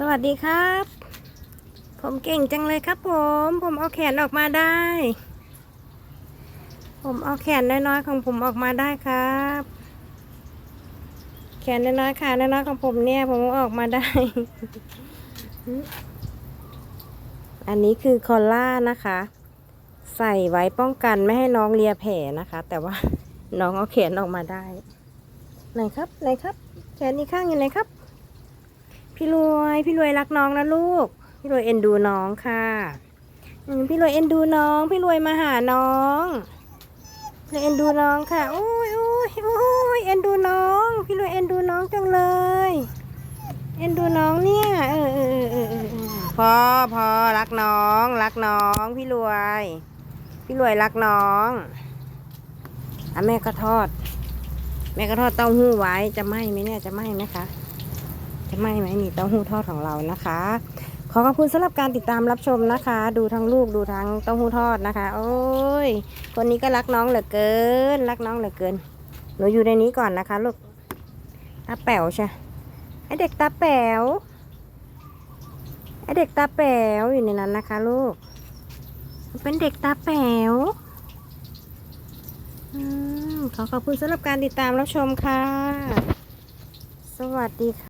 สวัสดีครับ ผมเก่งจังเลยครับผม ผมเอาแขนออกมาได้ ผมเอาแขนน้อยๆของผมออกมาได้ครับ แขนน้อยๆขาน้อยๆของผมเนี่ย ผมอออกมาได้ อันนี้คือคอลล่านะคะ ใส่ไว้ป้องกันไม่ให้น้องเลียแผลนะคะ แต่ว่าน้องเอาแขนออกมาได้ ไหนครับ ไหนครับ แขนอีกข้างอยู่ไหนครับ พี่รวยพี่รวยรักน้องนะลูก พี่รวยเอ็นดูน้องค่ะพี่รวยเอ็นดูน้อง พี่รวยมาหาน้องพี่รวยเอ็นดูน้องค่ะโอ้ยโอ้ยโอ้ยเอ็นดูน้อง พี่รวยเอ็นดูน้องจังเลยเอ็นดูน้องเนี่ยเออเออเออเออเออพอพอรักน้อง รักน้อง พี่รวย พี่รวยรักน้องอะแม่ก็ทอด แม่ก็ทอดเต้าหู้ไว้จะไหมไหมเนี่ยจะไหมไหมคะ จะไหมไหมนี่เต้าหู้ทอดของเรานะคะ ขอขอบคุณสำหรับการติดตามรับชมนะคะ ดูทั้งลูกดูทั้งเต้าหู้ทอดนะคะ โอ้ย คนนี้ก็รักน้องเหลือเกิน รักน้องเหลือเกิน หนูอยู่ในนี้ก่อนนะคะลูกตาแป๋วใช่ไอเด็กตาแป๋วไอเด็กตาแป๋วอยู่ในนั้นนะคะ ลูก เป็นเด็กตาแป๋วอขอขอบคุณสำหรับการติดตามรับชมค่ะ สวัสดีค่ะ